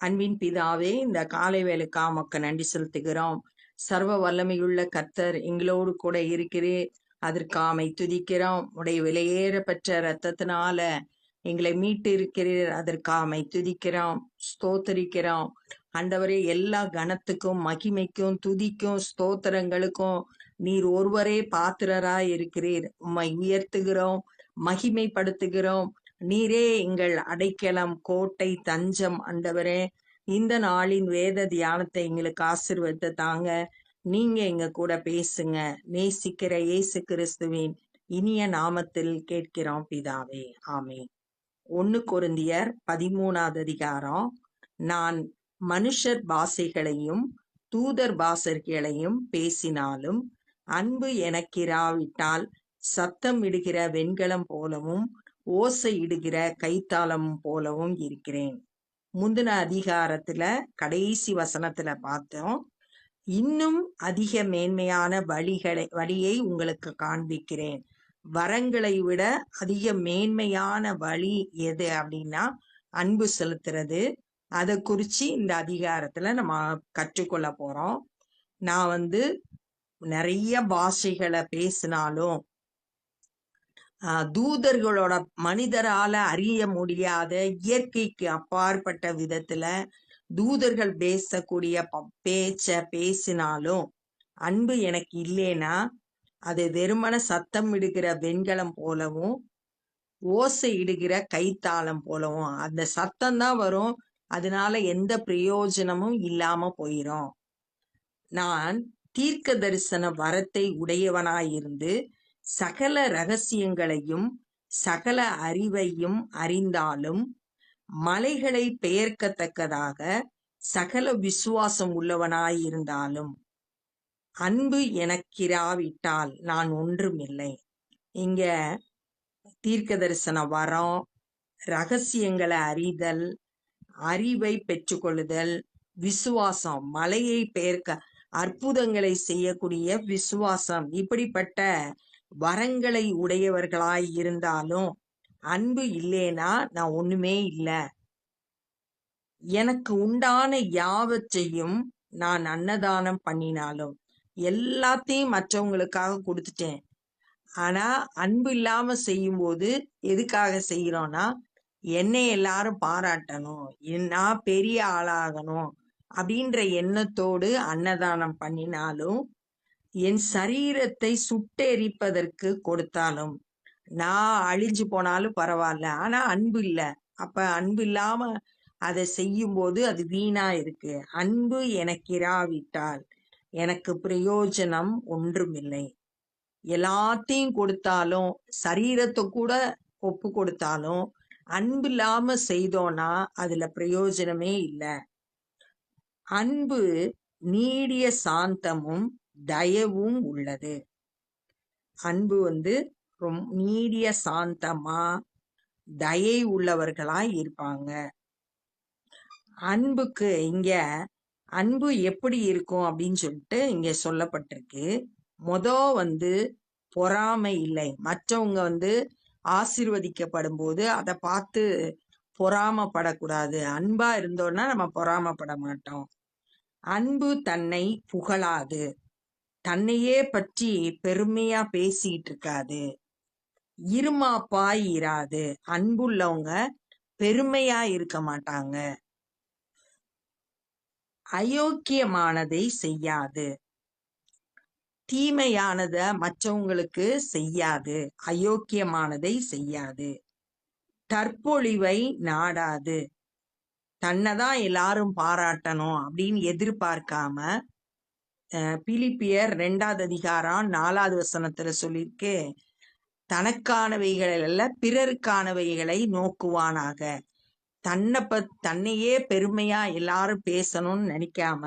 அன்பின் பிதாவே இந்த காலை வேலைக்கா மக்க நன்றி செலுத்துகிறோம். சர்வ வல்லமையுள்ள கர்த்தர் எங்களோடு கூட இருக்கிறீர் அதற்காமை துதிக்கிறோம். உடைய விலையேறப்பெற்ற இரத்தத்தினால எங்களை மீட்டு இருக்கிறீர் அதற்காமை துதிக்கிறோம் ஸ்தோத்தரிக்கிறோம். அண்டவரே எல்லா கணத்துக்கும் மகிமைக்கும் துதிக்கும் ஸ்தோத்திரங்களுக்கும் நீர் ஒருவரே பாத்திரராய் இருக்கிறீர் உம்மை உயர்த்துகிறோம் மகிமைப்படுத்துகிறோம். நீரே எங்கள் அடைக்கலம் கோட்டை தஞ்சம் அண்டவரே இந்த நாளின் வேத தியானத்தை எங்களுக்கு ஆசிர்வத்தை தாங்க. நீங்க எங்க கூட பேசுங்க. நேசிக்கிற இயேசு கிறிஸ்துவின் இனிய நாமத்தில் கேட்கிறோம் பிதாவே. ஆமே ஒன்னு குருந்தியர் பதிமூணாவது அதிகாரம். நான் மனுஷர் பாசைகளையும் தூதர் பாசர்களையும் பேசினாலும் அன்பு எனக்கிராவிட்டால் சத்தம் இடுகிற வெண்கலம் போலவும் ஓசை இடுகிற கைத்தாளம் போலவும் இருக்கிறேன். முந்தின அதிகாரத்துல கடைசி வசனத்துல பார்த்தோம் இன்னும் அதிக மேன்மையான வழிகளை வழியை உங்களுக்கு காண்பிக்கிறேன். வரங்களை விட அதிக மேன்மையான வழி எது அப்படின்னா அன்பு செலுத்துறது. அதை குறிச்சு இந்த அதிகாரத்துல நம்ம கற்றுக்கொள்ள போறோம். நான் வந்து நிறைய பாஷைகளை பேசினாலும் தூதர்களோட மனிதரால அறிய முடியாத இயற்கைக்கு அப்பாற்பட்ட விதத்துல தூதர்கள் பேசக்கூடிய பேச்ச பேசினாலும் அன்பு எனக்கு இல்லைனா அது வெறுமன சத்தம் இடுகிற வெண்கலம் போலவும் ஓசை இடுகிற கைத்தாளம் போலவும் அந்த சத்தம் தான் வரும். அதனால எந்த பிரயோஜனமும் இல்லாம போயிரும். நான் தீர்க்க தரிசன வரத்தை உடையவனாயிருந்து சகல ரகசியங்களையும் சகல அறிவையும் அறிந்தாலும் மலைகளை பெயர்க்கத்தக்கதாக சகல விசுவாசம் உள்ளவனாயிருந்தாலும் அன்பு எனக்கிராவிட்டால் நான் ஒன்றுமில்லை. இங்க தீர்க்க தரிசன வரம் ரகசியங்களை அறிதல் அறிவை பெற்றுக்கொள்ளுதல் விசுவாசம் மலையை பெயர்க்க அற்புதங்களை செய்யக்கூடிய விசுவாசம் இப்படிப்பட்ட வரங்களை உடையவர்களாய் இருந்தாலும் அன்பு இல்லேனா நான் ஒண்ணுமே இல்ல. எனக்கு உண்டான யாவற்றையும் நான் அன்னதானம் பண்ணினாலும் எல்லாத்தையும் மற்றவங்களுக்காக கொடுத்துட்டேன். ஆனா அன்பு இல்லாம செய்யும் போது எதுக்காக செய்யறோம்னா என்னை எல்லாரும் பாராட்டணும் நான் பெரிய ஆளாகணும் அப்படின்ற எண்ணத்தோடு அன்னதானம் பண்ணினாலும் என் சரீரத்தை சுட்டெரிப்பதற்கு கொடுத்தாலும் நான் அழிஞ்சு போனாலும் பரவாயில்ல. ஆனா அன்பு இல்லை. அப்ப அன்பு இல்லாம அதை செய்யும் போது அது வீணா இருக்கு. அன்பு எனக்கிராவிட்டால் எனக்கு பிரயோஜனம் ஒன்றுமில்லை. எல்லாத்தையும் கொடுத்தாலும் சரீரத்தை கூட ஒப்பு கொடுத்தாலும் அன்பு இல்லாம செய்தோம்னா அதுல பிரயோஜனமே இல்லை. அன்பு நீடிய சாந்தமும் தயவும் உள்ளது. அன்பு வந்து ரொம் நீடிய சாந்தமா தயை உள்ளவர்களா இருப்பாங்க. அன்புக்கு இங்க அன்பு எப்படி இருக்கும் அப்படின்னு சொல்லிட்டு இங்க சொல்லப்பட்டிருக்கு. மொத வந்து பொறாமை இல்லை. மற்றவங்க வந்து ஆசிர்வதிக்கப்படும் போது அதை பார்த்து பொறாமப்படக்கூடாது. அன்பா இருந்தோம்னா நம்ம பொறாமப்பட மாட்டோம். அன்பு தன்னை புகழாது. தன்னையே பற்றி பெருமையா பேசிட்டு இருக்காது இருமாப்பாய் இராது. அன்புள்ளவங்க பெருமையா இருக்க மாட்டாங்க. அயோக்கியமானதை செய்யாது. தீமையானத மற்றவங்களுக்கு செய்யாது. அயோக்கியமானதை செய்யாது. தற்பொழிவை நாடாது. தன்னைதான் எல்லாரும் பாராட்டணும் அப்படின்னு எதிர்பார்க்காம பிலிப்பியர் ரெண்டாவது அதிகாரம் நாலாவது வசனத்துல சொல்லியிருக்கு தனக்கானவைகள் அல்ல பிறருக்கானவைகளை நோக்குவானாக. தன்னை ப தன்னையே பெருமையா எல்லாரும் பேசணும்னு நினைக்காம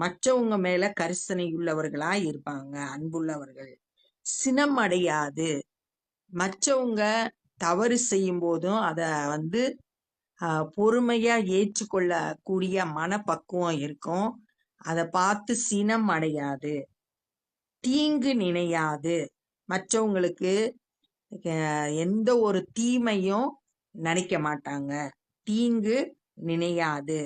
மற்றவங்க மேல கரிசனை உள்ளவர்களா இருப்பாங்க அன்புள்ளவர்கள். சினம் அடையாது. மற்றவங்க தவறு செய்யும் போதும் அத வந்து பொறுமையா ஏற்றுக்கொள்ளக்கூடிய மனப்பக்குவம் இருக்கும். அதை பார்த்து சினம் அடையாது. தீங்கு நினையாது. மற்றவங்களுக்கு எந்த ஒரு தீமையும் நினைக்க மாட்டாங்க. தீங்கு நினையாது.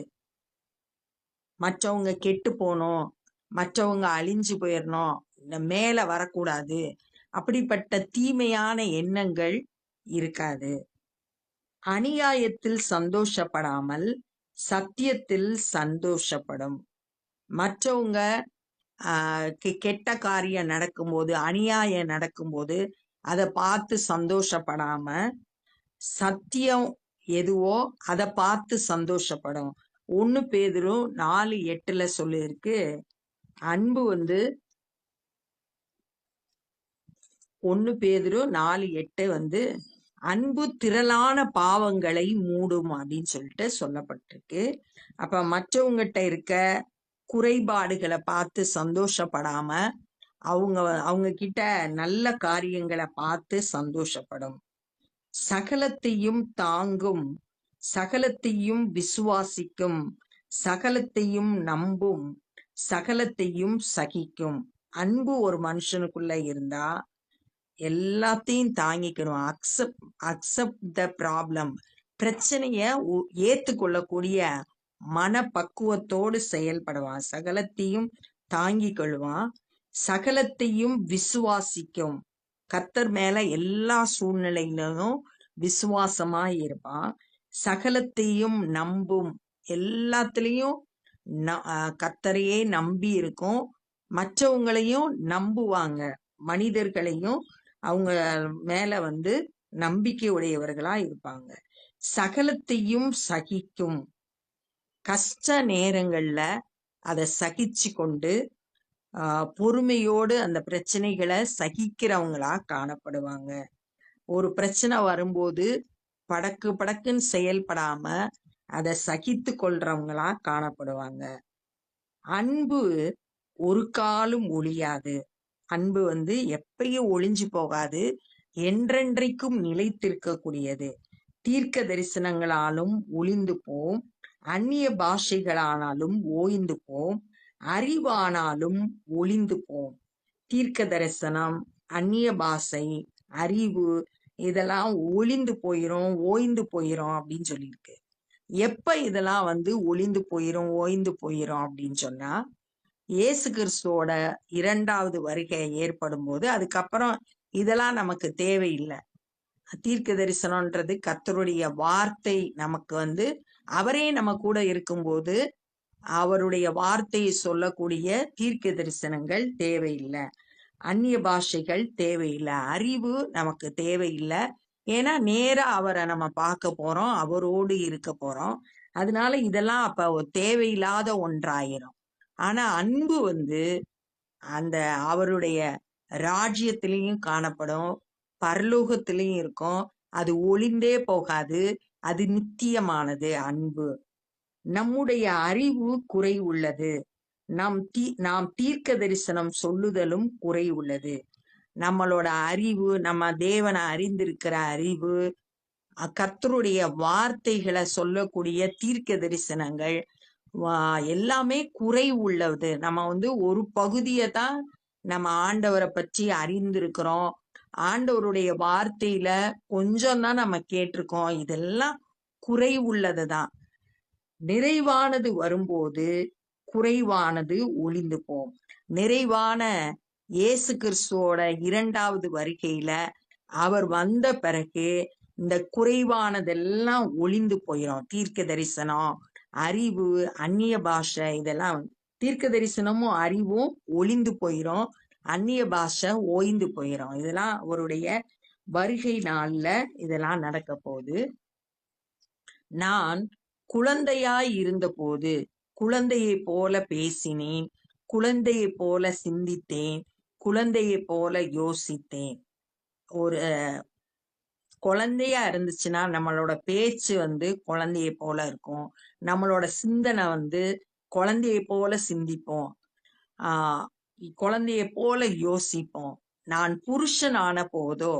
மற்றவங்க கெட்டு போனோம் மற்றவங்க அழிஞ்சு போயிடணும் இந்த மேல வரக்கூடாது. அப்படிப்பட்ட தீமையான எண்ணங்கள் இருக்காது. அநியாயத்தில் சந்தோஷப்படாமல் சத்தியத்தில் சந்தோஷப்படும். மற்றவங்க ஆஹ் கெட்ட காரியம் நடக்கும்போது அநியாயம் நடக்கும்போது அதை பார்த்து சந்தோஷப்படாம சத்தியம் எதுவோ அதை பார்த்து சந்தோஷப்படும். ஒன்னு பேதுரு நாலு எட்டுல சொல்லியிருக்கு. அன்பு வந்து ஒன்னு பேதுரு நாலு எட்டு வந்து அன்பு திரளான பாவங்களை மூடும் அப்படின்னு சொல்லிட்டு சொல்லப்பட்டிருக்கு. அப்ப மற்றவங்ககிட்ட இருக்க குறைபாடுகளை பார்த்து சந்தோஷப்படாம அவங்க அவங்க கிட்ட நல்ல காரியங்களை பார்த்து சந்தோஷப்படும். சகலத்தையும் தாங்கும் சகலத்தையும் விசுவாசிக்கும் சகலத்தையும் நம்பும் சகலத்தையும் சகிக்கும். அன்பு ஒரு மனுஷனுக்குள்ள இருந்தா எல்லாத்தையும் தாங்கிக்கணும். Accept accept the problem. பிரச்சனைய உ- ஏத்துக்கொள்ளக்கூடிய மனப்பக்குவத்தோடு செயல்படுவான் சகலத்தையும் தாங்கிக் கொள்வான் சகலத்தையும் விசுவாசிக்கும். கர்த்தர் மேல எல்லா சூழ்நிலையிலும் விசுவாசமா இருப்பான் சகலத்தையும் நம்பும். எல்லாத்துலயும் ந- கர்த்தரையே நம்பி இருக்கும். மற்றவங்களையும் நம்புவாங்க. மனிதர்களையும் அவங்க மேல வந்து நம்பிக்கை உடையவர்களா இருப்பாங்க. சகலத்தையும் சகிக்கும். கஷ்ட நேரங்கள்ல அதை சகிச்சு கொண்டு ஆஹ் பொறுமையோடு அந்த பிரச்சனைகளை சகிக்கிறவங்களா காணப்படுவாங்க. ஒரு பிரச்சனை வரும்போது படக்கு படக்குன்னு செயல்படாம அதை சகித்து கொள்றவங்களா காணப்படுவாங்க. அன்பு ஒரு காலும் ஒழியாது. அன்பு வந்து எப்பயும் ஒளிஞ்சு போகாது என்றென்றைக்கும் நிலைத்திருக்கக்கூடியது. தீர்க்க தரிசனங்களாலும் ஒளிந்து போம். அந்நிய பாஷைகளானாலும் ஓய்ந்து போம் அறிவானாலும் ஒளிந்து போம் தீர்க்க தரிசனம் அந்நிய பாஷை அறிவு இதெல்லாம் ஒளிந்து போயிரும் ஓய்ந்து போயிரும் அப்படின்னு சொல்லியிருக்கு. எப்ப இதெல்லாம் வந்து ஒளிந்து போயிரும் ஓய்ந்து போயிரும் அப்படின்னு சொன்னா இயேசு கிறிஸ்துவோட இரண்டாவது வருகை ஏற்படும் போது அதுக்கப்புறம் இதெல்லாம் நமக்கு தேவையில்லை. தீர்க்க தரிசனம்ன்றது கத்தருடைய வார்த்தை நமக்கு வந்து அவரே நம்ம கூட இருக்கும்போது அவருடைய வார்த்தையை சொல்லக்கூடிய தீர்க்க தரிசனங்கள் தேவையில்லை. அந்நிய பாஷைகள் தேவையில்லை. அறிவு நமக்கு தேவையில்லை. ஏன்னா நேரா அவரை நம்ம பார்க்க போறோம். அவரோடு இருக்க போறோம். அதனால இதெல்லாம் அப்ப தேவையில்லாத ஒன்றாயிரும். ஆனா அன்பு வந்து அந்த அவருடைய ராஜ்யத்திலையும் காணப்படும். பரலோகத்திலையும் இருக்கும். அது ஒளிந்தே போகாது. அது நித்தியமானது அன்பு. நம்முடைய அறிவு குறை உள்ளது. நாம் தீ நாம் தீர்க்க தரிசனம் சொல்லுதலும் குறை உள்ளது. நம்மளோட அறிவு நம்ம தேவனை அறிந்திருக்கிற அறிவு கத்தருடைய கர்த்தருடைய வார்த்தைகளை சொல்லக்கூடிய தீர்க்க தரிசனங்கள் வா- எல்லாமே குறை உள்ளது. நம்ம வந்து ஒரு பகுதியை தான் நம்ம ஆண்டவரை பற்றி அறிந்திருக்கிறோம். ஆண்டவருடைய வார்த்தையில கொஞ்சம் தான் நம்ம கேட்டிருக்கோம். இதெல்லாம் குறை உள்ளது தான் நிறைவானது வரும்போது குறைவானது ஒளிந்து போம் நிறைவான இயேசு கிறிஸ்துவோட இரண்டாவது வருகையில அவர் வந்த பிறகு இந்த குறைவானதெல்லாம் ஒளிந்து போயிடும் தீர்க்க தரிசனம் அறிவு அந்நிய பாஷை இதெல்லாம் தீர்க்க தரிசனமும் அறிவும் ஒளிந்து போயிடும் அந்நிய பாஷை ஓய்ந்து போயிடும் இதெல்லாம் அவருடைய வருகை நாள்ல இதெல்லாம் நடக்க போகுது. நான் குழந்தையாய் இருந்தபோது குழந்தையை போல பேசினேன் குழந்தையை போல சிந்தித்தேன் குழந்தையை போல யோசித்தேன். ஒரு குழந்தையா இருந்துச்சுன்னா நம்மளோட பேச்சு வந்து குழந்தையை போல இருக்கும். நம்மளோட சிந்தனை வந்து குழந்தையை போல சிந்திப்போம். ஆஹ் குழந்தையை போல யோசிப்போம். நான் புருஷன் ஆன போதோ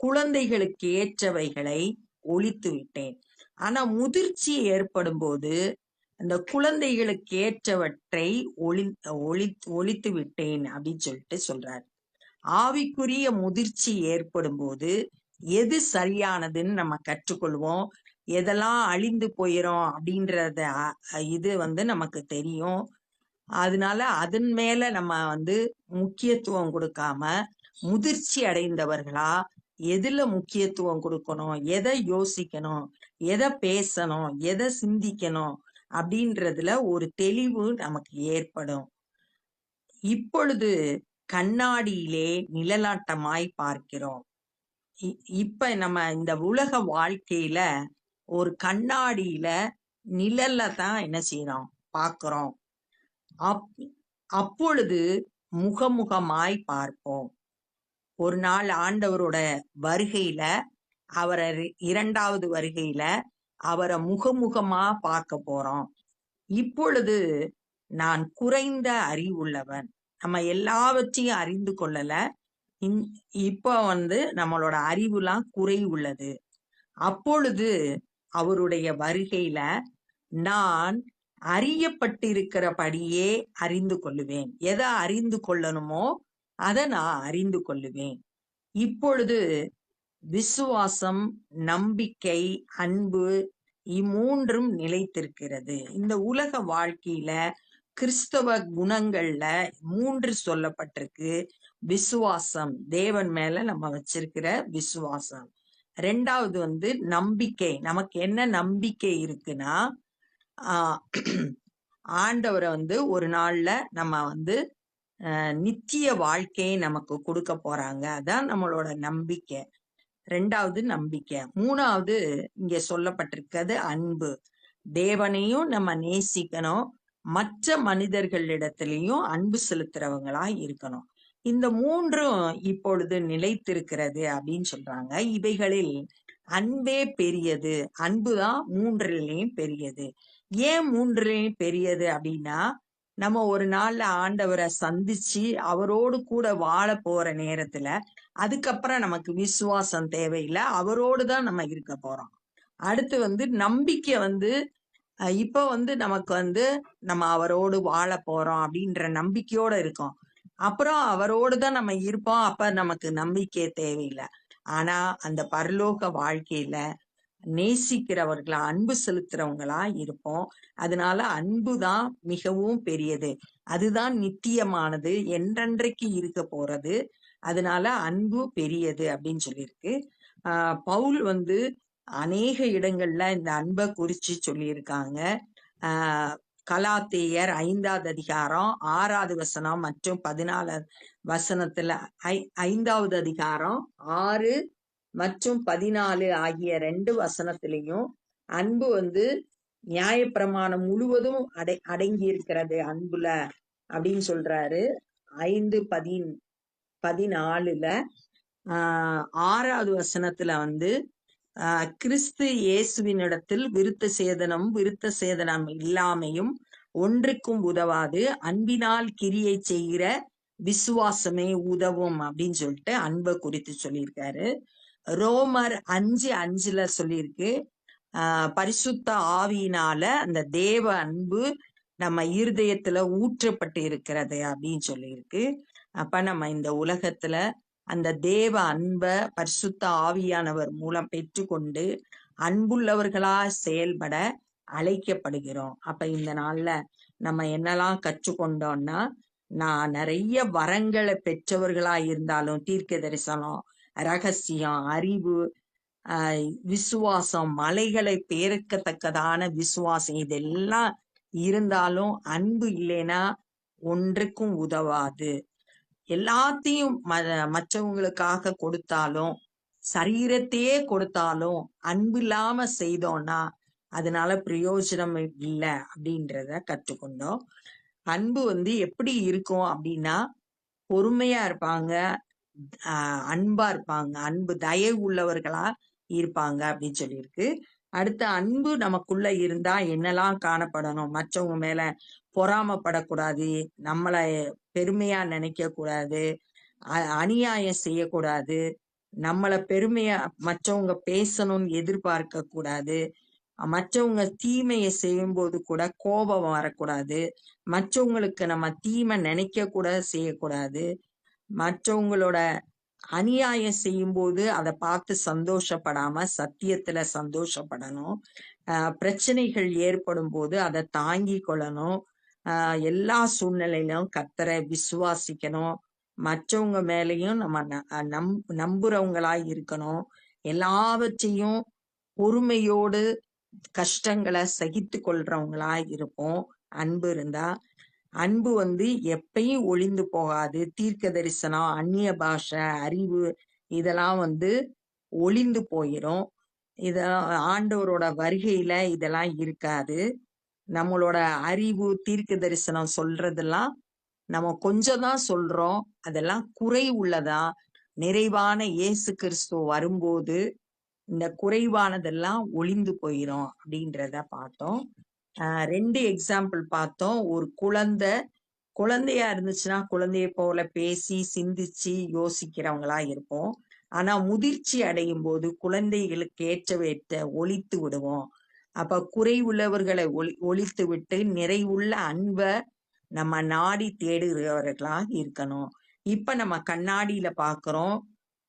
குழந்தைகளுக்கு ஏற்றவைகளை ஒழித்து விட்டேன். ஆனா முதிர்ச்சி ஏற்படும் போது அந்த குழந்தைகளுக்கு ஏற்றவற்றை ஒளி ஒளி ஒழித்து விட்டேன் அப்படின்னு சொல்லிட்டு சொல்றாரு. ஆவிக்குரிய முதிர்ச்சி ஏற்படும் போது எது சரியானதுன்னு நம்ம கற்றுக்கொள்வோம். எதெல்லாம் அழிந்து போயிரும் அப்படின்றத இது வந்து நமக்கு தெரியும். அதனால அதன் மேல நம்ம வந்து முக்கியத்துவம் கொடுக்காம முதிர்ச்சி அடைந்தவர்களா எதுல முக்கியத்துவம் கொடுக்கணும் எதை யோசிக்கணும் எதை பேசணும் எதை சிந்திக்கணும் அப்படின்றதுல ஒரு தெளிவு நமக்கு ஏற்படும். இப்பொழுது கண்ணாடியிலே நிழலாட்டமாய் பார்க்கிறோம். இ- இப்ப நம்ம இந்த உலக வாழ்க்கையில ஒரு கண்ணாடியில நிழல்ல தான் என்ன செய்யறோம் பார்க்கிறோம் அப் அப்பொழுது முகமுகமாய் பார்ப்போம். ஒரு நாள் ஆண்டவரோட வருகையில அவரை இரண்டாவது வருகையில அவரை முகமுகமா பார்க்க போறோம். இப்பொழுது நான் குறைந்த அறிவுள்ளவன் நம்ம எல்லாவற்றையும் அறிந்து கொள்ளல. இப்போ வந்து நம்மளோட அறிவுலாம் குறை உள்ளது அப்பொழுது அவருடைய வருகையில நான் அறியப்பட்டிருக்கிறபடியே அறிந்து கொள்ளுவேன். எதை அறிந்து கொள்ளணுமோ அதை நான் அறிந்து கொள்ளுவேன். இப்பொழுது விசுவாசம் நம்பிக்கை அன்பு இம்மூன்றும் நிலைத்திருக்கிறது. இந்த உலக வாழ்க்கையில கிறிஸ்தவ குணங்கள்ல மூன்று சொல்லப்பட்டிருக்கு. விசுவாசம் தேவன் மேல நம்ம வச்சிருக்கிற விசுவாசம். ரெண்டாவது வந்து நம்பிக்கை. நமக்கு என்ன நம்பிக்கை இருக்குன்னா ஆண்டவரை வந்து ஒரு நாள்ல நம்ம வந்து நித்திய வாழ்க்கையை நமக்கு கொடுக்க போறாங்க. அதான் நம்மளோட நம்பிக்கை. ரெண்டாவது நம்பிக்கை. மூணாவது இங்க சொல்லப்பட்டிருக்கிறது அன்பு. தேவனையும் நம்ம நேசிக்கணும். மற்ற மனிதர்களிடத்திலையும் அன்பு செலுத்துறவங்களா இருக்கணும். இந்த மூன்றும் இப்பொழுது நிலைத்திருக்கிறது அப்படின்னு சொல்றாங்க. இவைகளில் அன்பே பெரியது. அன்புதான் மூன்றிலையும் பெரியது. ஏன் மூன்றிலையும் பெரியது அப்படின்னா நம்ம ஒரு நாள்ல ஆண்டவரை சந்திச்சு அவரோடு கூட வாழ போற நேரத்துல அதுக்கப்புறம் நமக்கு விசுவாசம் தேவையில்லை அவரோடு தான் நம்ம இருக்க போறோம். அடுத்து வந்து நம்பிக்கை வந்து இப்போ இப்ப வந்து நமக்கு வந்து நம்ம அவரோடு வாழ போறோம் அப்படின்ற நம்பிக்கையோட இருக்கோம். அப்புறம் அவரோடு தான் நம்ம இருப்போம் அப்ப நமக்கு நம்பிக்கை தேவையில்லை. ஆனா அந்த பரலோக வாழ்க்கையில நேசிக்கிறவர்களா அன்பு செலுத்துறவங்களா இருப்போம். அதனால அன்பு தான் மிகவும் பெரியது. அதுதான் நித்தியமானது. என்றென்றைக்கு இருக்க போறது அதனால அன்பு பெரியது அப்படின்னு சொல்லியிருக்கு. ஆஹ் பவுல் வந்து அநேக இடங்கள்ல இந்த அன்பை குறிச்சு சொல்லியிருக்காங்க. ஆஹ் கலாத்தேயர் ஐந்தாவது அதிகாரம் ஆறாவது வசனம் மற்றும் பதினாலாவது வசனத்துல ஐ ஐந்தாவது அதிகாரம் ஆறு மற்றும் பதினாலு ஆகிய ரெண்டு வசனத்திலையும் அன்பு வந்து நியாயப்பிரமாணம் முழுவதும் அடை அடங்கி இருக்கிறது அன்புல அப்படின்னு சொல்றாரு. ஐந்து பதின் பதினாலுல ஆஹ் ஆறாவது வசனத்துல வந்து ஆஹ் கிறிஸ்து இயேசுவினிடத்தில் விருத்த சேதனம் விருத்த சேதனம் இல்லாமையும் ஒன்றுக்கும் உதவாது. அன்பினால் கிரியை செய்கிற விசுவாசமே உதவும் அப்படின்னு சொல்லிட்டு அன்பை குறித்து சொல்லியிருக்காரு. ரோமர் அஞ்சு அஞ்சுல சொல்லியிருக்கு. ஆஹ் பரிசுத்த ஆவியினால அந்த தேவ அன்பு நம்ம இருதயத்துல ஊற்றப்பட்டு இருக்கிறது அப்படின்னு சொல்லியிருக்கு. அப்ப நம்ம இந்த உலகத்துல அந்த தேவ அன்ப பரிசுத்த ஆவியானவர் மூலம் பெற்றுக்கொண்டு அன்புள்ளவர்களா செயல்பட அழைக்கப்படுகிறோம். அப்ப இந்த நாள்ல நம்ம என்னெல்லாம் கற்றுக்கொண்டோம்னா நான் நிறைய வரங்களை பெற்றவர்களா இருந்தாலும் தீர்க்க தரிசனம் ரகசியம் அறிவு விசுவாசம் மலைகளை பேர்க்கத்தக்கதான விசுவாசம். இதெல்லாம் இருந்தாலும் அன்பு இல்லைன்னா ஒன்றுக்கும் உதவாது. எல்லாத்தையும் ம- மற்றவங்களுக்காக கொடுத்தாலும் சரீரத்தையே கொடுத்தாலும் அன்பு இல்லாம செய்தோம்னா அதனால பிரயோஜனம் இல்லை அப்படின்றத கற்றுக்கொண்டோம். அன்பு வந்து எப்படி இருக்கும் அப்படின்னா பொறுமையா இருப்பாங்க ஆஹ் அன்பா இருப்பாங்க. அன்பு தயவு உள்ளவர்களா இருப்பாங்க அப்படின்னு சொல்லியிருக்கு. அடுத்து அன்பு நமக்குள்ள இருந்தா என்னெல்லாம் காணப்படணும்? மற்றவங்க மேல பொறாமப்படக்கூடாது நம்மளை பெருமையா நினைக்க கூடாது அ- அநியாயம் செய்யக்கூடாது நம்மளை பெருமையா மற்றவங்க பேசணும்னு எதிர்பார்க்க கூடாது மற்றவங்க தீமையை செய்யும்போது கூட கோபம் வரக்கூடாது மற்றவங்களுக்கு நம்ம தீமை நினைக்க கூட செய்யக்கூடாது மற்றவங்களோட அநியாயம் செய்யும்போது அதை பார்த்து சந்தோஷப்படாம சத்தியத்துல சந்தோஷப்படணும். ஆஹ் பிரச்சனைகள் ஏற்படும் போது அதை தாங்கி கொள்ளணும். ஆஹ் எல்லா சூழ்நிலையிலும் கத்தரை விசுவாசிக்கணும். மற்றவங்க மேலயும் நம்ம ந- நம் நம்புறவங்களா இருக்கணும். எல்லாவற்றையும் பொறுமையோடு கஷ்டங்களை சகித்து கொள்றவங்களா இருப்போம். அன்பு இருந்தா அன்பு வந்து எப்பயும் ஒளிந்து போகாது. தீர்க்க தரிசனம் அந்நிய பாஷை அறிவு இதெல்லாம் வந்து ஒளிந்து போயிரும். இத ஆண்டவரோட வருகையில இதெல்லாம் இருக்காது. நம்மளோட அறிவு தீர்க்க தரிசனம் சொல்றதெல்லாம் நம்ம கொஞ்சம் தான் சொல்றோம். அதெல்லாம் குறை உள்ளதா? நிறைவான இயேசு கிறிஸ்து வரும்போது இந்த குறைவானதெல்லாம் ஒளிந்து போயிரும் அப்படின்றத பார்த்தோம். ரெண்டு எக்ஸாம்பிள் பார்த்தோம். ஒரு குழந்தை குழந்தையா இருந்துச்சுன்னா குழந்தைய போல பேசி சிந்திச்சு யோசிக்கிறவங்களா இருப்போம். ஆனா முதிர்ச்சி அடையும் போது குழந்தைகளுக்கு ஏற்றவேற்ற ஒழித்து விடுவோம். அப்ப குறை உள்ளவர்களை ஒளி ஒழித்து விட்டு நிறைவுள்ள அன்பை நம்ம நாடி தேடுகிறவர்களா இருக்கணும். இப்ப நம்ம கண்ணாடியில பாக்குறோம்.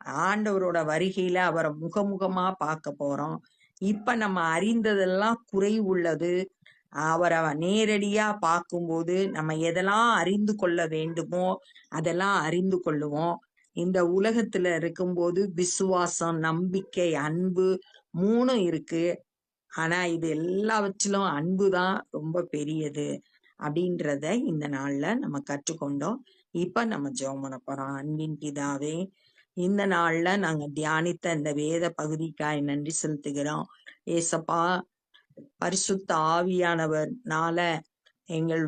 ஆண்டவரோட வருகையில அவரை முகமுகமா பார்க்க போறோம். இப்ப நம்ம அறிந்ததெல்லாம் குறை உள்ளது அவரை நேரடியா பார்க்கும்போது நம்ம எதெல்லாம் அறிந்து கொள்ள வேண்டுமோ அதெல்லாம் அறிந்து கொள்ளுவோம். இந்த உலகத்துல இருக்கும்போது விசுவாசம் நம்பிக்கை அன்பு மூணும் இருக்கு. ஆனா இது எல்லாவற்றிலும் அன்பு தான் ரொம்ப பெரியது அப்படின்றத இந்த நாள்ல நம்ம கற்றுக்கொண்டோம். இப்ப நம்ம ஜெபம் பண்ண போறோம். அன்பின் பிதாவே இந்த நாள்ல நாங்க தியானித்த இந்த வேத பகுதிக்காய் நன்றி செலுத்துகிறோம். ஏசப்பா பரிசுத்த ஆவியானவர்னால எங்கள்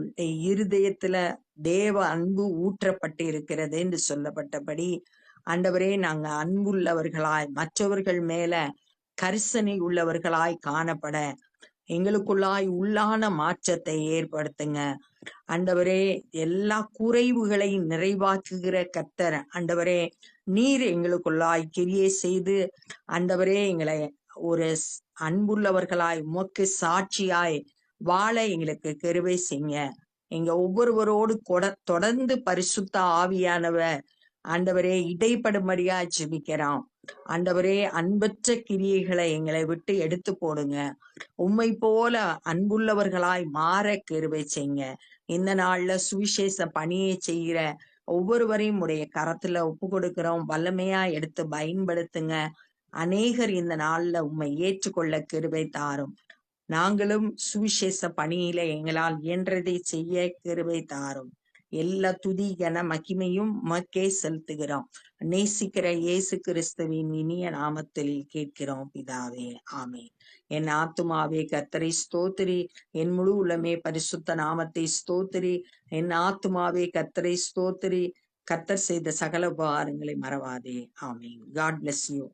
இருதயத்துல தேவ அன்பு ஊற்றப்பட்டு இருக்கிறது என்று சொல்லப்பட்டபடி ஆண்டவரே நாங்க அன்புள்ளவர்களாய் மற்றவர்கள் மேல கரிசனை உள்ளவர்களாய் காணப்பட எங்களுக்குள்ளாய் உள்ளான மாற்றத்தை ஏற்படுத்துங்க. அண்டவரே எல்லா குறைவுகளையும் நிறைவாக்குகிற கத்தர் அண்டவரே நீர் எங்களுக்குள்ளாய் கிரியை செய்து அண்டவரே எங்களை ஒரு அன்புள்ளவர்களாய் உமக்கு சாட்சியாய் வாழ எங்களுக்கு கருவை செய்யுங்க. எங்க ஒவ்வொருவரோடு கொட தொடர்ந்து பரிசுத்த ஆவியானவ ஆண்டவரே இடைப்படும்படியா ஜெபிக்கிறோம். ஆண்டவரே அன்பற்ற கிரியைகளை எங்களை விட்டு எடுத்து போடுங்க. உண்மை போல அன்புள்ளவர்களாய் மாற கருவை செய்யுங்க. இந்த நாள்ல சுவிசேஷ பணியை செய்கிற ஒவ்வொருவரையும் உடைய கரத்துல ஒப்பு கொடுக்கிறோம். வல்லமையா எடுத்து பயன்படுத்துங்க. அநேகர் இந்த நாள்ல உம்மை ஏற்றுக்கொள்ள கிருபை தாரும். நாங்களும் சுவிசேஷ பணியில எங்களால் இயன்றதை செய்ய கிருபை தாரும். எல்லா துதி கன மகிமையும் மக்கே செலுத்துகிறோம். நேசிக்கிற இயேசு கிறிஸ்துவின் இனிய நாமத்தில் கேட்கிறோம் பிதாவே. ஆமென். என் ஆத்துமாவே கத்தரை ஸ்தோத்திரி. என் முழு உலமே பரிசுத்த நாமத்தை ஸ்தோத்திரி. என் ஆத்துமாவே கத்தரை ஸ்தோத்திரி. கத்தர் செய்த சகல உபகாரங்களை மறவாதே. ஆமென். God bless you